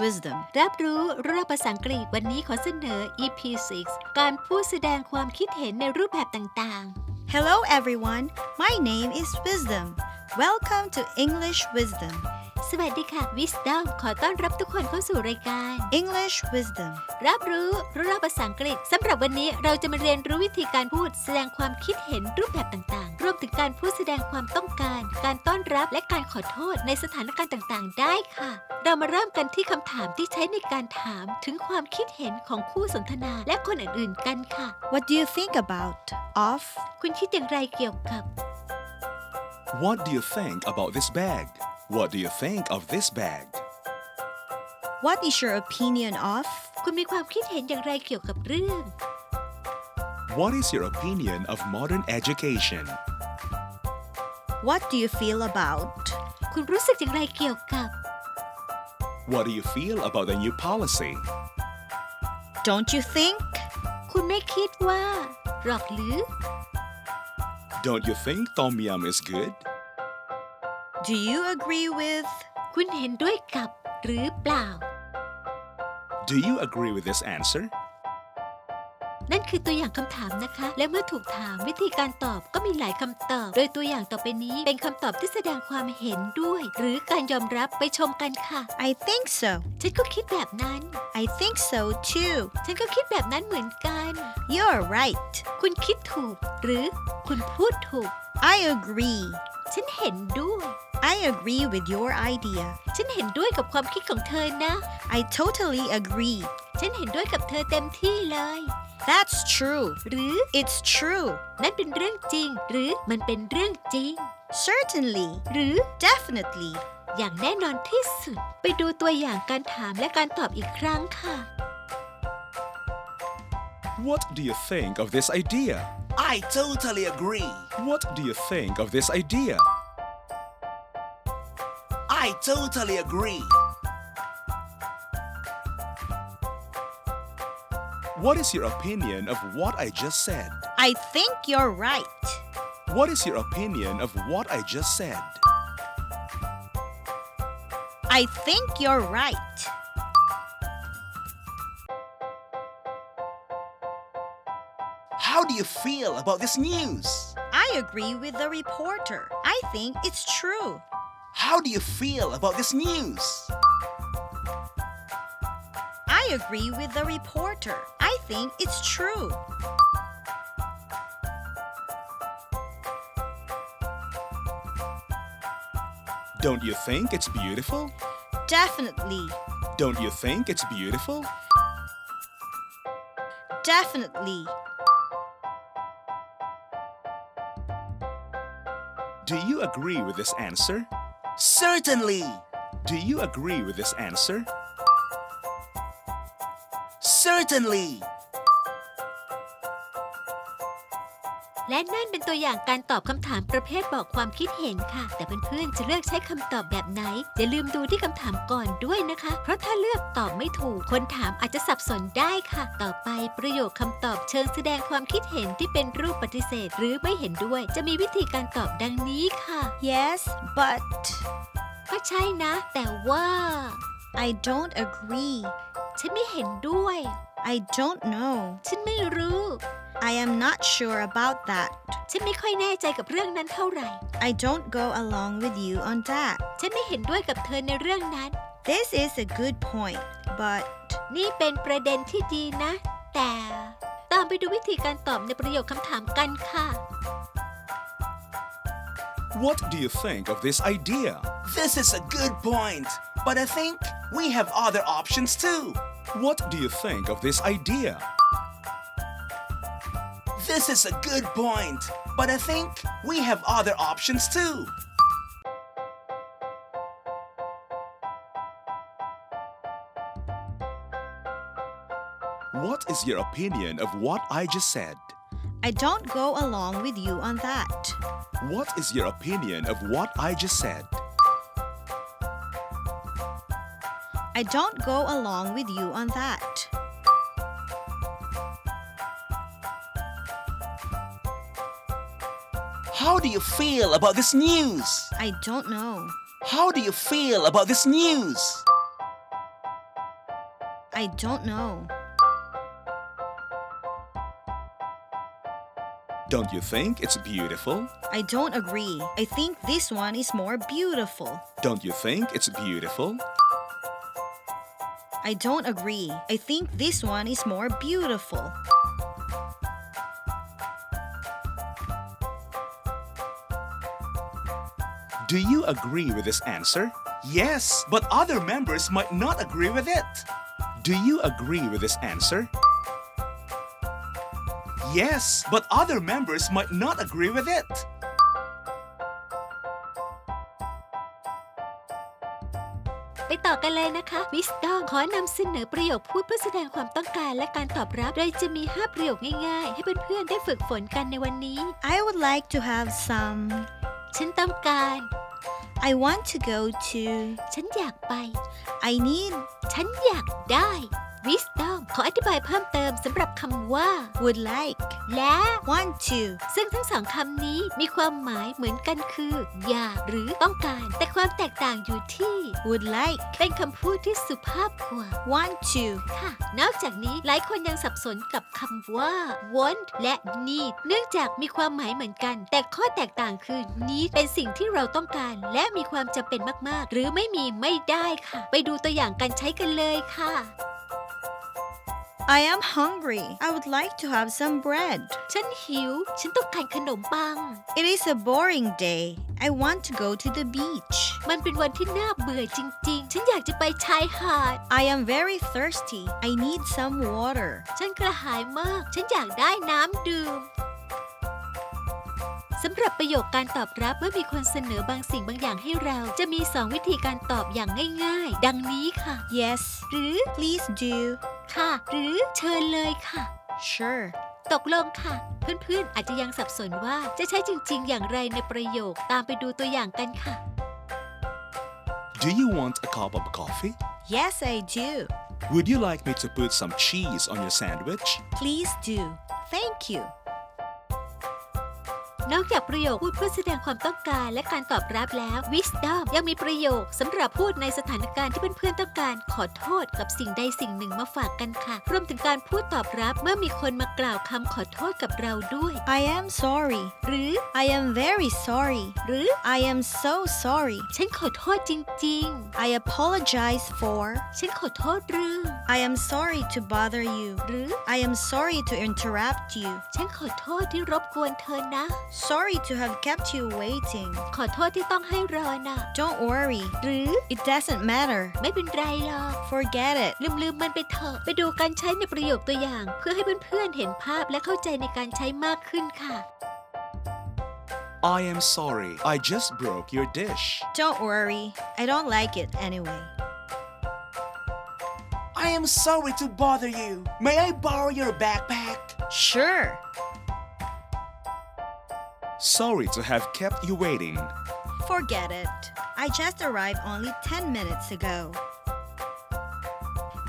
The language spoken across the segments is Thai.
Wisdom รับรู้รอบภาษาอังกฤษวันนี้ขอเสนอ EP 6การพูดแสดงความคิดเห็นในรูปแบบต่างๆ Hello everyone my name is Wisdom Welcome to English Wisdom สวัสดีค่ะ Wisdom ขอต้อนรับทุกคนเข้าสู่รายการ English Wisdom รับรู้เรื่องภาษาอังกฤษสำหรับวันนี้เราจะมาเรียนรู้วิธีการพูด แสดงความคิดเห็นรูปแบบต่างๆ รวมถึงการพูดแสดงความต้องการ การต้อนรับและการขอโทษในสถานการณ์ต่างๆ ได้ค่ะ เรามาเริ่มกันที่คำถามที่ใช้ในการถามถึงความคิดเห็นของคู่สนทนาและคนอื่นๆ กันค่ะ What do you think about of คุณคิดอย่างไรเกี่ยวกับ What do you think about this bag? What do you think of this bag? What is your opinion of คุณมีความคิดเห็นอย่างไรเกี่ยวกับเรื่อง What is your opinion of modern education? What do you feel about คุณรู้สึกอย่างไรเกี่ยวกับ What do you feel about the new policy? Don't you think คุณไม่คิดว่าหรอกหรือ Don't you think Tom Yum is good? Do you agree with คุณเห็นด้วยกับหรือเปล่า Do you agree with this answer? นั่นคือตัวอย่างคำถามนะคะ และเมื่อถูกถามวิธีการตอบก็มีหลายคำตอบ โดยตัวอย่างต่อไปนี้เป็นคำตอบที่แสดงความเห็นด้วย หรือการยอมรับไปชมกันค่ะ I think so ฉันก็คิดแบบนั้น I think so too ฉันก็คิดแบบนั้นเหมือนกัน You're right คุณคิดถูก หรือคุณพูดถูก I agree ฉันเห็นด้วย I agree with your idea ฉันเห็นด้วยกับความคิดของเธอนะ I totally agree ฉันเห็นด้วยกับเธอเต็มที่เลย That's true หรือ It's true นั่นเป็นเรื่องจริง หรือมันเป็นเรื่องจริง Certainly หรือ Definitely อย่างแน่นอนที่สุด ไปดูตัวอย่างการถามและการตอบอีกครั้งค่ะ What do you think of this idea? I totally agree. What do you think of this idea? I totally agree. What is your opinion of what I just said? I think you're right What is your opinion of what I just said? I think you're right How do you feel about this news? I agree with the reporter I think it's true How do you feel about this news? I agree with the reporter I think it's true Don't you think it's beautiful? Definitely Don't you think it's beautiful? Definitely Do you agree with this answer? Certainly. Do you agree with this answer? Certainly. และนั่นเป็นตัวอย่างการตอบคำถามประเภทบอกความคิดเห็นค่ะ แต่เพื่อนๆจะเลือกใช้คำตอบแบบไหนอย่าลืมดูที่คำถามก่อนด้วยนะคะ เพราะถ้าเลือกตอบไม่ถูกคนถามอาจจะสับสนได้ค่ะ ต่อไปประโยคคำตอบเชิงแสดงความคิดเห็นที่เป็นรูปปฏิเสธ หรือไม่เห็นด้วย จะมีวิธีการตอบดังนี้ค่ะ Yes but ก็ใช่นะ แต่ว่า I don't agree ฉันไม่เห็นด้วย I don't know ฉันไม่รู้ I am not sure about that ฉันไม่ค่อยแน่ใจกับเรื่องนั้นเท่าไหร่ I don't go along with you on that ฉันไม่เห็นด้วยกับเธอในเรื่องนั้น This is a good point but นี่เป็นประเด็นที่ดีนะ แต่ ตามไปดูวิธีการตอบในประโยคคำถามกันค่ะ What do you think of this idea? This is a good point. But I think we have other options too. What do you think of this idea? This is a good point, but I think we have other options too. What is your opinion of what I just said? I don't go along with you on that. What is your opinion of what I just said? I don't go along with you on that. How do you feel about this news? I don't know. How do you feel about this news? I don't know. Don't you think it's beautiful? I don't agree. I think this one is more beautiful. Don't you think it's beautiful? I don't agree. I think this one is more beautiful. Do you agree with this answer? Yes, but other members might not agree with it. Do you agree with this answer? Yes, but other members might not agree with it. ไปต่อกันเลยนะคะ Wisdom ขอนำเสนอประโยคพูดเพื่อแสดงความต้องการและการตอบรับ โดยจะมี 5 ประโยคง่ายๆ ให้เพื่อนๆ ได้ฝึกฝนกันในวันนี้ I would like to have some. ฉันต้องการ I want to go to. ฉันอยากไป I need. ฉันอยากได้ Wisdom ขออธิบายเพิ่มเติมสำหรับคำว่า Would like. และ Want to. ซึ่งทั้งสองคำนี้มีความหมายเหมือนกันคือ อยากหรือต้องการ แต่ความแตกต่างอยู่ที่ Would like. เป็นคำพูดที่สุภาพกว่า Want to. ค่ะ นอกจากนี้หลายคนยังสับสนกับคำว่า want และ need เนื่องจากมีความหมายเหมือนกัน แต่ข้อแตกต่างคือ need เป็นสิ่งที่เราต้องการ และมีความจำเป็นมาก ๆ หรือไม่มีไม่ได้ค่ะ ไปดูตัวอย่างการใช้กันเลยค่ะ I am hungry. I would like to have some bread. ฉันหิว ฉันต้องการขนมปัง It is a boring day. I want to go to the beach. มันเป็นวันที่น่าเบื่อจริง ๆ ฉันอยากจะไปชายหาด I am very thirsty. I need some water. ฉันกระหายมาก ฉันอยากได้น้ำดื่ม สำหรับประโยคการตอบรับเมื่อมีคนเสนอบางสิ่งบางอย่างให้เรา จะมี 2 วิธีการตอบอย่างง่ายๆ ดังนี้ค่ะ Yes. หรือ Please do. ค่ะ หรือเชิญเลยค่ะ Sure. ตกลงค่ะ เพื่อนๆ อาจจะยังสับสนว่าจะใช้จริงๆ อย่างไรในประโยคตามไปดูตัวอย่างกันค่ะ Do you want a cup of coffee? Yes, I do. Would you like me to put some cheese on your sandwich? Please do. Thank you. นอกจากประโยคพูดเพื่อแสดงความต้องการและการตอบรับแล้ว Wisdom ยังมีประโยคสำหรับพูดในสถานการณ์ที่เพื่อนๆต้องการขอโทษกับสิ่งใดสิ่งหนึ่งมาฝากกันค่ะ รวมถึงการพูดตอบรับเมื่อมีคนมากล่าวคำขอโทษกับเราด้วย I am sorry. หรือ I am very sorry. หรือ I am so sorry. ฉันขอโทษจริง I apologize for. ๆฉันขอโทษเรื่อง I am sorry to bother you. หรือ I am sorry to interrupt you. ฉันขอโทษที่รบกวนเธอนะ Sorry to have kept you waiting. ขอโทษที่ต้องให้รอนะ Don't worry. หรือ It doesn't matter. ไม่เป็นไรหรอก Forget it. ลืมๆมันไปเถอะ ไปดูการใช้ในประโยคตัวอย่าง เพื่อให้เพื่อนๆเห็นภาพและเข้าใจในการใช้มากขึ้นค่ะ I am sorry. I just broke your dish. Don't worry. I don't like it anyway. I am sorry to bother you. May I borrow your backpack? Sure. Sorry to have kept you waiting. Forget it. I just arrived only 10 minutes ago.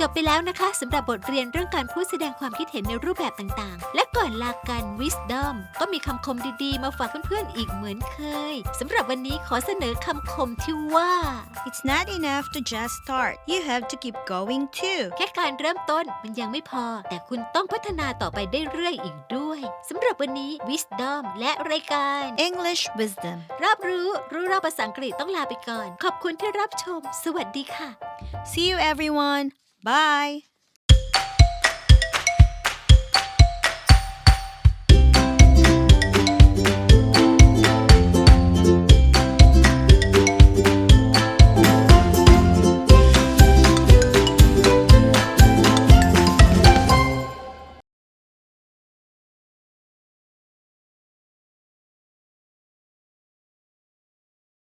จบไปแล้วนะคะสำหรับบทเรียนเรื่องการพูดแสดงความคิดเห็นในรูปแบบต่างๆ และก่อนลากัน Wisdom ก็มีคำคมดีๆ มาฝากเพื่อนๆอีกเหมือนเคยสำหรับวันนี้ขอเสนอคำคมที่ว่า It's not enough to just start. You have to keep going too. แค่การเริ่มต้นมันยังไม่พอ แต่คุณต้องพัฒนาต่อไปได้เรื่อยอีกด้วยสำหรับวันนี้ Wisdom และรายการ English wisdom. รับรู้รู้รอบภาษาอังกฤษต้องลาไปก่อน ขอบคุณที่รับชม สวัสดีค่ะ See you everyone. Bye.